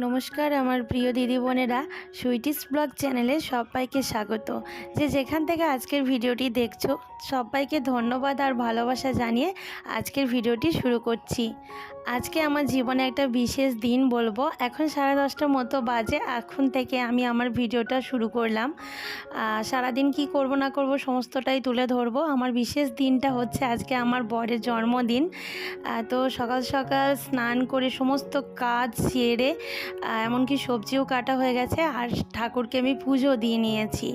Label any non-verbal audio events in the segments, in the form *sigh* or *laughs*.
নমস্কার, আমার প্রিয় দিদি বোনেরা। সুইটিস ব্লগ চ্যানেলে সবাইকে স্বাগত। যে যেখান থেকে আজকের ভিডিওটি দেখছ, সবাইকে ধন্যবাদ আর ভালোবাসা জানিয়ে আজকের ভিডিওটি শুরু করছি। আজকে আমার জীবনে একটা বিশেষ দিন বলব। এখন সাড়ে দশটার মতো বাজে, এখন থেকে আমি আমার ভিডিওটা শুরু করলাম। সারাদিন কি করব না করব সমস্তটাই তুলে ধরবো। আমার বিশেষ দিনটা হচ্ছে আজকে আমার বরের জন্মদিন। তো সকাল সকাল স্নান করে সমস্ত কাজ সেরে এমনকি সবজিও কাটা হয়ে গেছে আর ঠাকুরকে আমি পুজো দিয়ে নিয়েছি।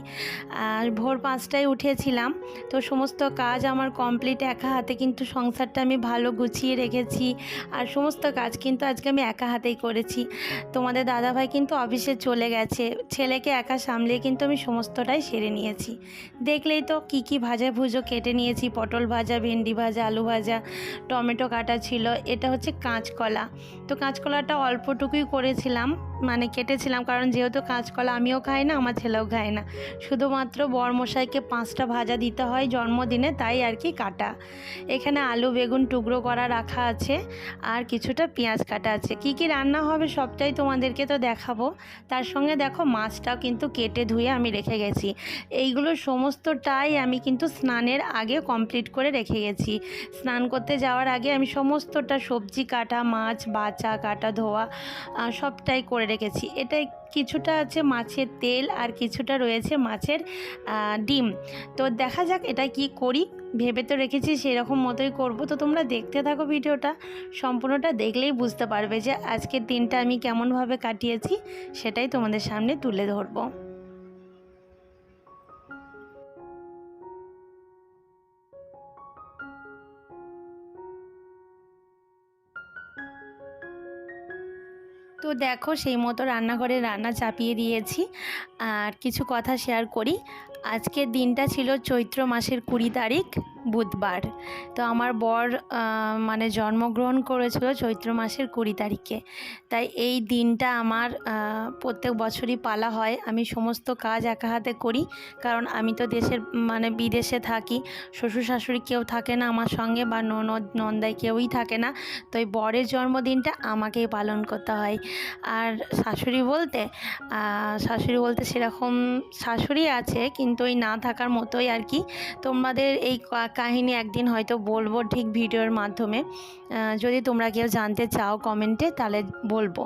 ভোর পাঁচটায় উঠেছিলাম, তো সমস্ত কাজ আমার কমপ্লিট, একা হাতে কিন্তু সংসারটা আমি ভালো গুছিয়ে রেখেছি। আর সমস্ত কাজ কিন্তু আজকে আমি একা হাতেই করেছি। তোমাদের দাদাভাই কিন্তু অফিসে চলে গেছে। ছেলেকে একা সামলিয়ে কিন্তু আমি সমস্তটাই সেরে নিয়েছি। দেখলেই তো কি কি ভাজা ভুজো কেটে নিয়েছি। পটল ভাজা, ভেন্ডি ভাজা, আলু ভাজা, টমেটো কাটা ছিল। এটা হচ্ছে কাঁচকলা। তো কাঁচকলাটা অল্পটুকুই করেছিলাম। মানে কেটেছিলাম, কারণ যেহেতু কাঁচকলা আমিও খাই না, আমার ছেলেও খায় না। শুধুমাত্র বরমশাইকে পাঁচটা ভাজা দিতে হয় জন্মদিনে, তাই আর কি কাটা। এখানে আলু, বেগুন টুকরো করা রাখা আছে, আর কিছুটা পেঁয়াজ কাটা আছে। কি কি রান্না হবে সবটাই তোমাদেরকে তো দেখাবো। তার সঙ্গে দেখো মাছটাও কিন্তু কেটে ধুয়ে আমি রেখে গেছি। এইগুলো সমস্তটাই আমি কিন্তু স্নানের আগে কমপ্লিট করে রেখে গেছি। স্নান করতে যাওয়ার আগে আমি সমস্তটা সবজি কাটা, মাছ বাচা কাটা, ধোয়া সবটাই করে রেখেছি। এটা কিছুটা আছে মাছের তেল আর কিছুটা রয়েছে মাছের ডিম। তো দেখা যাক এটা কি করি। ভেবে তো রেখেছি সেরকম মতোই করব। তো তোমরা দেখতে থাকো ভিডিওটা। সম্পূর্ণটা দেখলেই বুঝতে পারবে যে আজকের দিনটা আমি কেমনভাবে কাটিয়েছি, সেটাই তোমাদের সামনে তুলে ধরবো। তো দেখো সেই মতো রান্নাঘরে রান্না চাপিয়ে দিয়েছি আর কিছু কথা শেয়ার করি। আজকের দিনটা ছিল চৈত্র মাসের কুড়ি তারিখ। বুধবার। তো আমার বর মানে জন্মগ্রহণ করেছিল চৈত্র মাসের কুড়ি তারিখে। তাই এই দিনটা আমার প্রত্যেক বছরই পালা হয়। আমি সমস্ত কাজ একা হাতে করি, কারণ আমি তো দেশের মানে বিদেশে থাকি। শ্বশুর শাশুড়ি কেউ থাকে না আমার সঙ্গে বা ননদ নন্দাই কেউই থাকে না। তো এই বরের জন্মদিনটা আমাকেই পালন করতে হয়। আর শাশুড়ি বলতে শাশুড়ি বলতে সেরকম শাশুড়ি আছে, কিন্তু ওই না থাকার মতোই আর কি। তোমাদের এই কাহিনী একদিন হয়তো বলব ঠিক ভিডিওর মাধ্যমে। যদি তোমরা কেউ জানতে চাও কমেন্টে তাহলে বলব।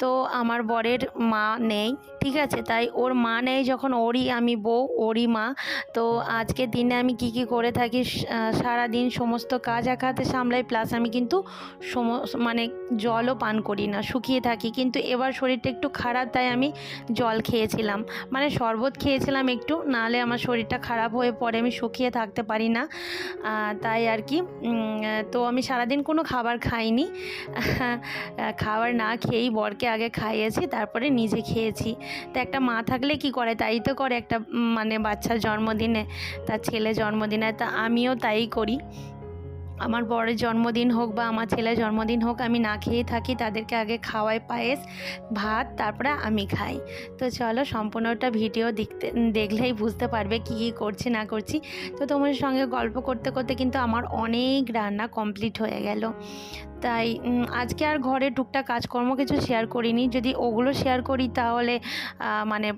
তো আমার বরের মা নেই, ঠিক আছে? তাই ওর মা নেই যখন, ওরই আমি বউ, ওরই মা। তো আজকের দিনে আমি কি কি করে থাকি সারা দিন সমস্ত কাজ একা হাতে সামলাই, প্লাস আমি কিন্তু সম মানে জলও পান করি না, শুকিয়ে থাকি। কিন্তু এবার শরীরটা একটু খারাপ, তাই আমি জল খেয়েছিলাম। মানে শরবত খেয়েছিলাম একটু, নাহলে আমার শরীরটা খারাপ হয়ে পড়ে, আমি শুকিয়ে থাকতে পারি না। তাই আর কি। তো আমি সারাদিন কোনো খাবার খাইনি। *laughs* খাবার না খেয়েই বরকে আগে খাইয়েছি, তারপরে নিজে খেয়েছি। তো একটা মা থাকলে কি করে? তাই তো করে একটা মানে বাচ্চার জন্মদিনে, তার ছেলে জন্মদিনে। তা আমিও তাই করি। আমার বরের জন্মদিন হোক বা আমার ছেলের জন্মদিন হোক, আমি না খেয়েই থাকি। তাদেরকে আগে খাওয়াই পায়েস, ভাত, তারপরে আমি খাই। তো চলো সম্পূর্ণটা ভিডিও দেখতে, দেখলেই বুঝতে পারবে কী কী করছি, না করছি। তো তোমার সঙ্গে গল্প করতে করতে কিন্তু আমার অনেক রান্না কমপ্লিট হয়ে গেল। তাই আজকে আর ঘরে টুকটাক কাজকর্ম কিছু শেয়ার করিনি। যদি ওগুলো শেয়ার করি তাহলে মানে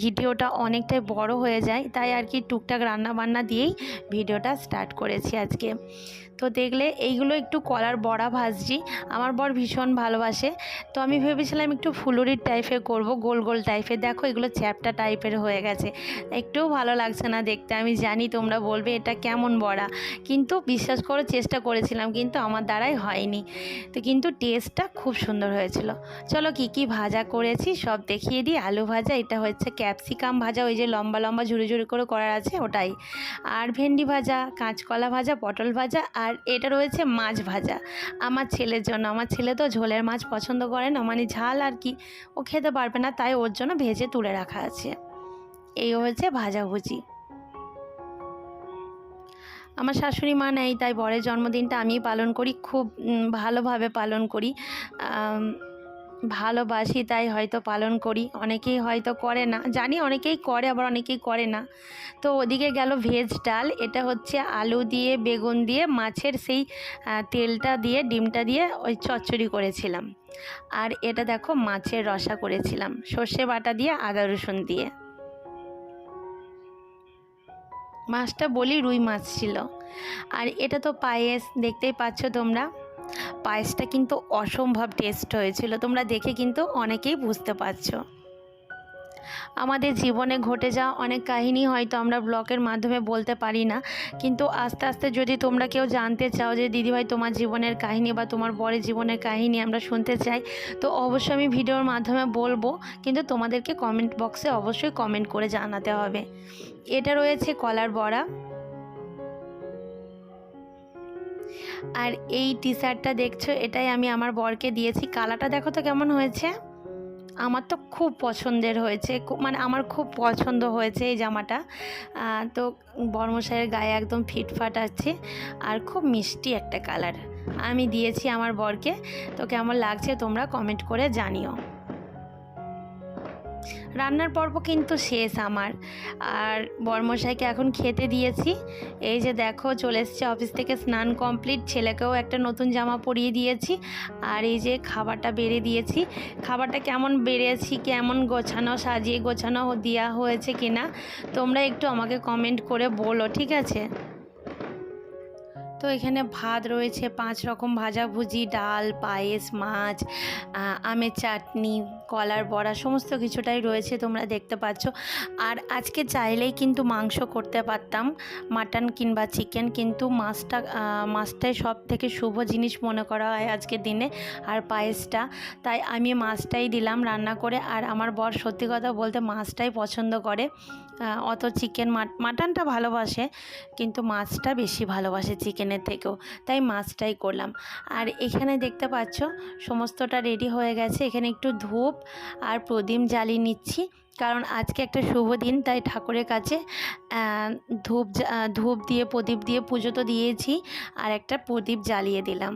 ভিডিওটা অনেকটাই বড় হয়ে যায়। তাই আর কি টুকটাক রান্না বান্না দিয়েই ভিডিওটা স্টার্ট করেছি আজকে। তো দেখলে এইগুলো একটু কলার বড়া ভাজছি। আমার বর ভীষণ ভালোবাসে। তো আমি ভেবেছিলাম একটু ফুলুরির টাইপের করব, গোল গোল টাইপের দেখো এগুলো চ্যাপটা টাইপের হয়ে গেছে। একটুও ভালো লাগছে না দেখতে। আমি জানি তোমরা বলবে এটা কেমন বড়া। কিন্তু বিশ্বাস করো চেষ্টা করেছিলাম, কিন্তু আমার দ্বারাই হয়নি। তো কিন্তু টেস্টটা খুব সুন্দর হয়েছিল। চলো কি কি ভাজা করেছি সব দেখিয়ে দিই। আলু ভাজা, এটা হচ্ছে ক্যাপসিকাম ভাজা, ওই যে লম্বা লম্বা ঝুড়ি ঝুড়ি করে করার আছে ওটাই। আর ভেন্ডি ভাজা, কাঁচকলা ভাজা, পটল ভাজা আর এটা রয়েছে মাছ ভাজা। আমার ছেলের জন্য। আমার ছেলে তো ঝোলের মাছ পছন্দ করে না মানে ঝাল আর কি। ও খেতে পারবে না, তাই ওর জন্য ভেজে তুলে রাখা আছে। এই হচ্ছে ভাজাভুজি আমার শাশুড়ি মা নেই, তাই বরের জন্মদিনটা আমি পালন করি, খুব ভালোভাবে পালন করি। ভালোবাসি, তাই হয়তো পালন করি। অনেকেই হয়তো করে না। জানি অনেকেই করে, আবার অনেকেই করে না। তো ওদিকে গেল ভেজ ডাল। এটা হচ্ছে আলু দিয়ে, বেগুন দিয়ে, মাছের সেই তেলটা দিয়ে, ডিমটা দিয়ে ওই চচ্চড়ি করেছিলাম। আর এটা দেখো মাছের রসা করেছিলাম। সর্ষে বাটা দিয়ে, আদা রসুন দিয়ে। মাছটা বলি রুই মাছ ছিল। আর এটা তো পায়েস, দেখতেই পাচ্ছ তোমরা। পায়েসটা কিন্তু অসম্ভব টেস্ট হয়েছিল। তোমরা দেখে কিন্তু অনেকেই বুঝতে পারছ। আমাদের জীবনে ঘটে যাওয়া অনেক কাহিনী হয়তো আমরা ব্লগের মাধ্যমে বলতে পারি না। কিন্তু আস্তে আস্তে যদি তোমরা কেউ জানতে চাও যে, দিদিভাই, তোমার জীবনের কাহিনী বা তোমার বরের জীবনের কাহিনী আমরা শুনতে চাই, তো অবশ্যই আমি ভিডিওর মাধ্যমে বলব। কিন্তু তোমাদেরকে কমেন্ট বক্সে অবশ্যই কমেন্ট করে জানাতে হবে। এটা রয়েছে কলার বড়া। আর এই টি শার্টটা দেখছ, এটাই আমি আমার বরকে দিয়েছি। কালারটা দেখো তো কেমন হয়েছে? আমার তো খুব পছন্দের হয়েছে মানে আমার খুব পছন্দ হয়েছে এই জামাটা। তো বর্মশাইয়ের গায়ে একদম ফিটফাট আছে, আর খুব মিষ্টি একটা কালার। আমি দিয়েছি আমার বরকে, তো কেমন লাগছে তোমরা কমেন্ট করে জানিও। রান্নার পর্ব কিন্তু শেষ আমার। আর বর্মশাইকে এখন খেতে দিয়েছি। এই যে দেখো, চলে এসছে অফিস থেকে স্নান কমপ্লিট ছেলেকেও একটা নতুন জামা পরিয়ে দিয়েছি। আর এই যে খাবারটা বেড়ে দিয়েছি। খাবারটা কেমন বেড়েছি, কেমন গোছানো, সাজিয়ে গোছানো দেওয়া হয়েছে কিনা, তোমরা একটু আমাকে কমেন্ট করে বলো, ঠিক আছে? তো এখানে ভাত রয়েছে, পাঁচ রকম ভাজাভুজি ডাল, পায়েস, মাছ আমের চাটনি। কলার বড়া সমস্ত কিছুটাই রয়েছে তোমরা দেখতে পাচ্ছ। আর আজকে চাইলেই কিন্তু মাংস করতে পারতাম, মাটন কিংবা চিকেন, কিন্তু মাছটা মাছটাই সব থেকে শুভ জিনিস মনে করা হয় আজকের দিনে, আর পায়েসটা। তাই আমি মাছটাই দিলাম রান্না করে, আর আমার বর সত্যি কথা বলতে মাছটাই পছন্দ করে। অত চিকেন মাটনটা ভালোবাসে, কিন্তু মাছটা বেশি ভালোবাসে চিকেনের থেকেও, তাই মাছটাই করলাম। আর এখানে দেখতে পাচ্ছ, সমস্তটা রেডি হয়ে গেছে। এখানে একটু ধূপ আর প্রদীপ জ্বালিয়ে নিচ্ছি। কারণ আজকে একটা শুভ দিন, তাই ঠাকুরের কাছে ধূপ ধূপ দিয়ে, প্রদীপ দিয়ে পুজো তো দিয়েছি, আর একটা প্রদীপ জ্বালিয়ে দিলাম।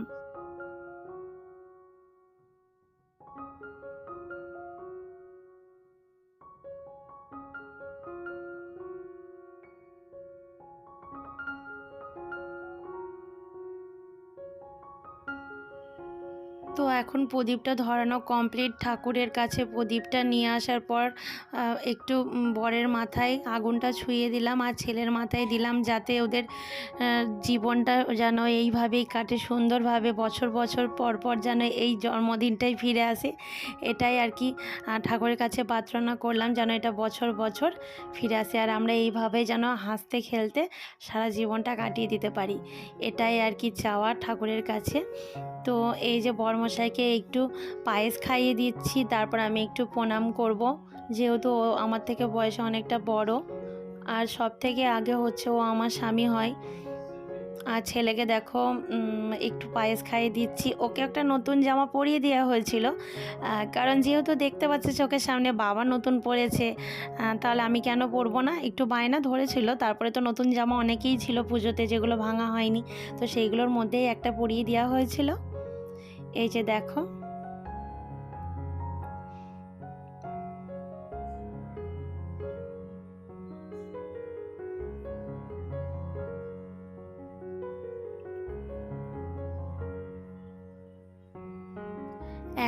এখন প্রদীপটা ধরানো কমপ্লিট ঠাকুরের কাছে প্রদীপটা নিয়ে আসার পর একটু বরের মাথায় আগুনটা ছুঁয়ে দিলাম আর ছেলের মাথায় দিলাম যাতে ওদের জীবনটা যেন এইভাবেই কাটে, সুন্দরভাবে বছর বছর পর পর যেন এই জন্মদিনটাই ফিরে আসে। এটাই আর কি ঠাকুরের কাছে প্রার্থনা করলাম যেন এটা বছর বছর ফিরে আসে আর আমরা এইভাবে যেন হাসতে খেলতে সারা জীবনটা কাটিয়ে দিতে পারি। এটাই আর কি চাওয়া ঠাকুরের কাছে। তো এই যে বড়মশাইকে একটু পায়েস খাইয়ে দিচ্ছি, তারপর আমি একটু প্রণাম করব। যেহেতু ও আমার থেকে বয়সে অনেকটা বড়। আর সব থেকে আগে হচ্ছে ও আমার স্বামী হয়। আর ছেলেকে দেখো একটু পায়েস খাইয়ে দিচ্ছি। ওকে একটা নতুন জামা পরিয়ে দেওয়া হয়েছিল। কারণ যেহেতু দেখতে পাচ্ছে চোখের সামনে বাবা নতুন পরেছে তাহলে আমি কেন পরবো না? একটু বায়না ধরেছিল, তারপরে তো নতুন জামা অনেকেই ছিল পুজোতে যেগুলো ভাঙা হয়নি। তো সেইগুলোর মধ্যেই একটা পরিয়ে দেওয়া হয়েছিল। এই যে দেখো।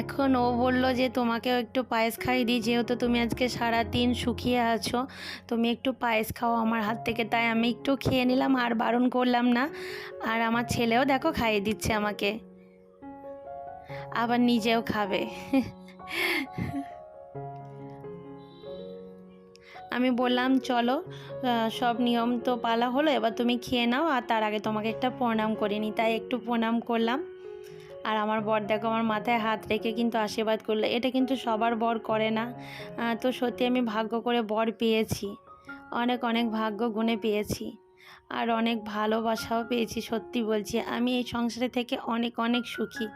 এখন ও বলল যে, তোমাকেও একটু পায়েস খাইয়ে দিই, যেহেতু তুমি আজকে সারা দিন শুকিয়ে আছো। তুমি একটু পায়েস খাও আমার হাত থেকে। তাই আমি একটু খেয়ে নিলাম, আর বারণ করলাম না। আর আমার ছেলেও দেখো খাইয়ে দিচ্ছে আমাকে। আবার নিজেও খাবে। আমি বললাম, চলো সব নিয়ম তো পালা হলো, এবার তুমি খেয়ে নাও, আর তার আগে তোমাকে একটা প্রণাম করে তাই একটু প্রণাম করলাম। আর আমার বর, দেখো, আমার মাথায় হাত রেখে কিন্তু আশীর্বাদ করল। এটা কিন্তু সবার বর করে না। তো সত্যি আমি ভাগ্য করে বর পেয়েছি। অনেক অনেক ভাগ্য গুণে পেয়েছি। আর অনেক ভালোবাসাও পেয়েছি, সত্যি বলছি। আমি এই সংসারে থেকে অনেক অনেক সুখী।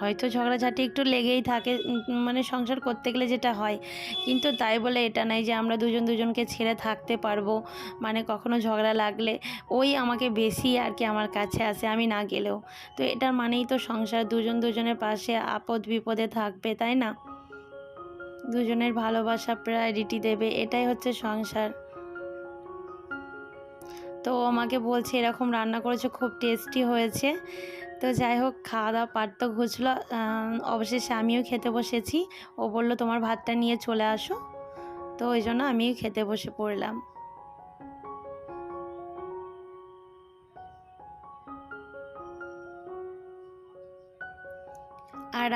হয়তো ঝগড়াঝাটি একটু লেগেই থাকে মানে সংসার করতে গেলে যেটা হয়। কিন্তু তাই বলে এটা নাই যে আমরা দুজন দুজনকে ছেড়ে থাকতে পারব মানে কখনো ঝগড়া লাগলে। ওই আমাকে বেশি আর কি আমার কাছে আসে, আমি না গেলেও। তো এটার মানেই তো সংসার, দুজন দুজনের পাশে আপদ বিপদে থাকবে, তাই না? দুজনের ভালোবাসা প্রায়োরিটি দেবে, এটাই হচ্ছে সংসার। তো আমাকে বলছে এরকম রান্না করেছে, খুব টেস্টি হয়েছে। তো যাই হোক খাওয়া দাওয়া পার তো ঘুচলো। অবশেষে আমিও খেতে বসেছি। ও বলল, তোমার ভাতটা নিয়ে চলে আসো। তো ওই জন্য আমিও খেতে বসে পড়লাম।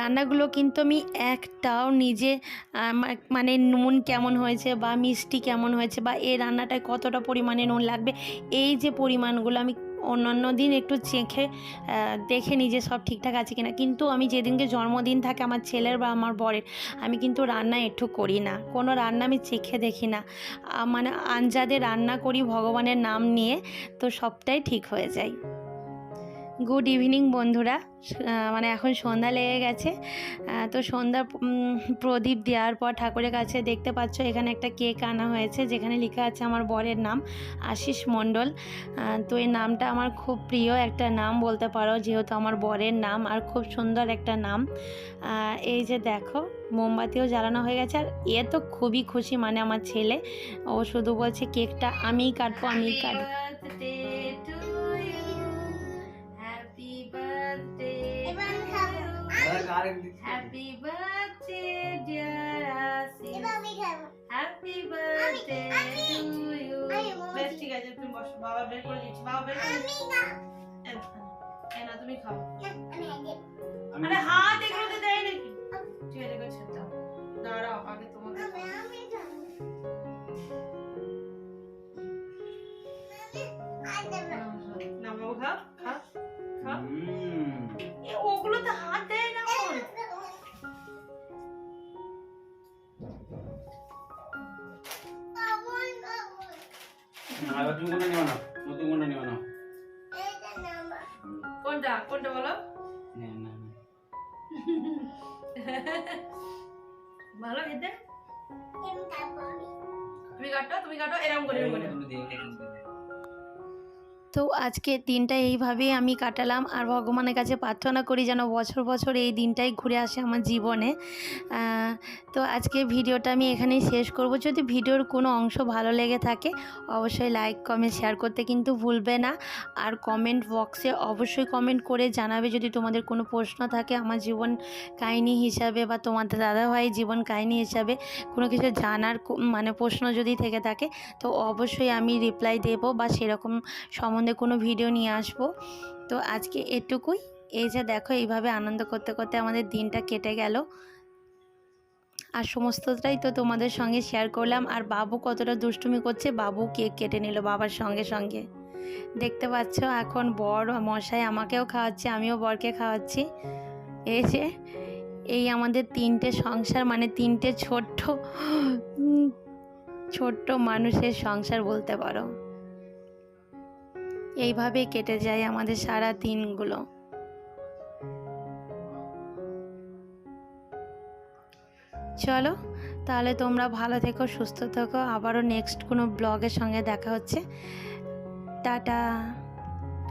রান্নাগুলো কিন্তু আমি একটাও নিজে মানে নুন কেমন হয়েছে বা মিষ্টি কেমন হয়েছে বা এই রান্নাটায় কতটা পরিমাণে নুন লাগবে, এই যে পরিমাণগুলো আমি অন্যান্য দিন একটু চেখে দেখে নিজে সব ঠিকঠাক আছে কিনা। কিন্তু আমি যেদিনকে জন্মদিন থাকে আমার ছেলের বা আমার বরের, আমি কিন্তু রান্না একটু করি না। কোনো রান্না আমি চেখে দেখি না। মানে আঞ্জাদে রান্না করি ভগবানের নাম নিয়ে, তো সবটাই ঠিক হয়ে যায়। গুড ইভিনিং বন্ধুরা। মানে এখন সন্ধ্যা লেগে গেছে। তো সন্ধ্যা প্রদীপ দেওয়ার পর ঠাকুরের কাছে দেখতে পাচ্ছ এখানে একটা কেক আনা হয়েছে যেখানে লেখা আছে আমার বরের নাম আশিস মণ্ডল। তো এই নামটা আমার খুব প্রিয় একটা নাম বলতে পারো যেহেতু আমার বরের নাম আর খুব সুন্দর একটা নাম। এই যে দেখো মোমবাতিও জ্বালানো হয়ে গেছে আর এ তো খুবই খুশি মানে আমার ছেলে। ও শুধু বলছে কেকটা আমিই কাটবো আমিই কাটবো। হ্যাপি বার্থডে ডিয়ার আশিস এবার আমি হ্যাপি বার্থডে টু ইউ বেশ ঠিক আছে তুমি বসো। বাবা বের করে দিচ্ছি বাবা বের করে তুমি খাও। আরে হাত এগুলো তো দেয় নাকি? ঠিক আছে এগুলো দাও। দাঁড়াও আগে তোমাকে না। বাবু ওগুলো তো হাত দেয় না, এবার তুমি কোনটা নতুন কোনটা বলো না। ভালো খেতে। তুমি কাটো তুমি কাটো এরকম করে। তো আজকের দিনটা এইভাবেই আমি কাটালাম আর ভগবানের কাছে প্রার্থনা করি যেন বছর বছর এই দিনটাই ঘুরে আসে আমার জীবনে। তো আজকে ভিডিওটা আমি এখানেই শেষ করব। যদি ভিডিওর কোনো অংশ ভালো লেগে থাকে, অবশ্যই লাইক, কমেন্ট, শেয়ার করতে কিন্তু ভুলবে না। আর কমেন্ট বক্সে অবশ্যই কমেন্ট করে জানাবে যদি তোমাদের কোনো প্রশ্ন থাকে আমার জীবন কাহিনী হিসাবে বা তোমাদের দাদাভাই জীবন কাহিনী হিসাবে কোনো কিছু জানার মানে প্রশ্ন যদি থেকে থাকে, তো অবশ্যই আমি রিপ্লাই দেবো বা সেরকম সম্বন্ধে কোনো ভিডিও নিয়ে আসব। তো আজকে এটুকুই। এই যে দেখো, এইভাবে আনন্দ করতে করতে আমাদের দিনটা কেটে গেল। আর সমস্তটাই তো তোমাদের সঙ্গে শেয়ার করলাম। আর বাবু কতটা দুষ্টুমি করছে, বাবু কেক কেটে নিল বাবার সঙ্গে সঙ্গে। দেখতে পাচ্ছ, এখন বর মশাই আমাকেও খাওয়াচ্ছে, আমিও বরকে খাওয়াচ্ছি। এই যে, এই আমাদের তিনটে সংসার মানে তিনটে ছোট্ট ছোট্ট মানুষের সংসার বলতে পারো। এইভাবেই কেটে যায় আমাদের সারা দিনগুলো। চলো, তাহলে তোমরা ভালো থেকো, সুস্থ থেকো। আবারও নেক্সট কোনো ব্লগের সঙ্গে দেখা হচ্ছে। টাটা।